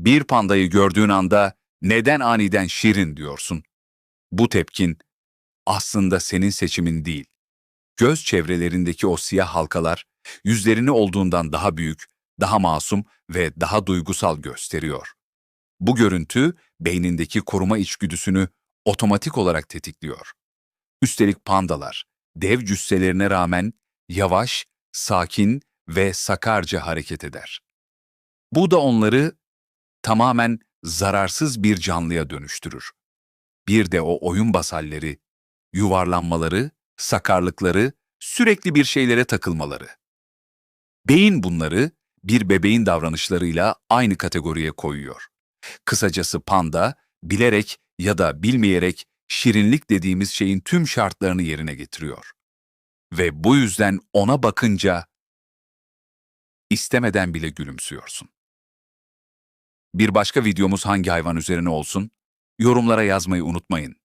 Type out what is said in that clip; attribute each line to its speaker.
Speaker 1: Bir pandayı gördüğün anda neden aniden şirin diyorsun? Bu tepkin aslında senin seçimin değil. Göz çevrelerindeki o siyah halkalar yüzlerini olduğundan daha büyük, daha masum ve daha duygusal gösteriyor. Bu görüntü beynindeki koruma içgüdüsünü otomatik olarak tetikliyor. Üstelik pandalar dev cüsselerine rağmen yavaş, sakin ve sakarca hareket eder. Bu da onları tamamen zararsız bir canlıya dönüştürür. Bir de o oyun basalleri, yuvarlanmaları, sakarlıkları, sürekli bir şeylere takılmaları. Beyin bunları bir bebeğin davranışlarıyla aynı kategoriye koyuyor. Kısacası panda, bilerek ya da bilmeyerek şirinlik dediğimiz şeyin tüm şartlarını yerine getiriyor. Ve bu yüzden ona bakınca istemeden bile gülümsüyorsun. Bir başka videomuz hangi hayvan üzerine olsun? Yorumlara yazmayı unutmayın.